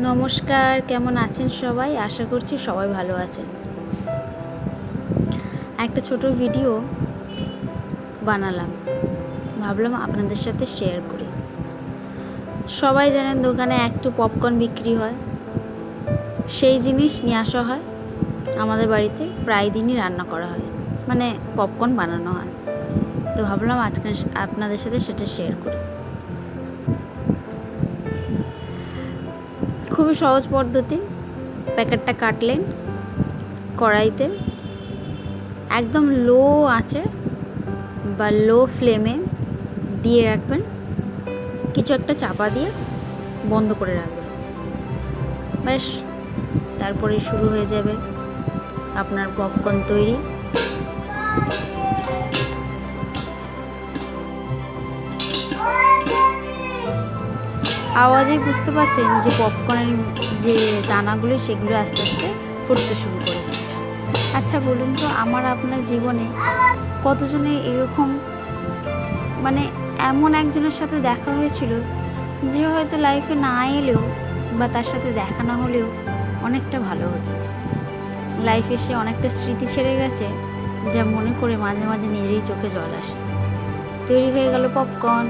নমস্কার, কেমন আছেন সবাই? আশা করছি সবাই ভালো আছেন। একটা ছোট ভিডিও বানালাম। ভাবলাম আপনাদের সাথে শেয়ার করি। সবাই জানেন দোকানে একটু পপকর্ন বিক্রি হয়। সেই জিনিস নিয়ে আসা হয়। আমাদের বাড়িতে প্রায় দিনই রান্না করা হয়। মানে পপকর্ন বানানো হয়। তো ভাবলাম আজকে আপনাদের সাথে সেটা শেয়ার করি। খুবই সহজ পদ্ধতি। প্যাকেটটা কাটলেন কড়াইতে। একদম লো আছে বা লো ফ্লেমে দিয়ে রাখবেন। কিছু একটা চাপা দিয়ে বন্ধ করে রাখবেন। ব্যাস তারপরে শুরু হয়ে যাবে আপনার পপকর্ন তৈরি। আওয়াজেই বুঝতে পারছেন যে পপকর্নের যে দানাগুলো, সেগুলো আস্তে আস্তে ফুটতে শুরু করেছে। আচ্ছা বলুন তো, আমার আপনার জীবনে কতজনের এরকম মানে এমন একজনের সাথে দেখা হয়েছিল যে হয়তো লাইফে না এলেও বা তার সাথে দেখা না হলেও অনেকটা ভালো হতো? লাইফে সে অনেকটা স্মৃতি ছেড়ে গেছে যা মনে করে মাঝে মাঝে নিজেরই চোখে জল আসে। তৈরি হয়ে গেল পপকর্ন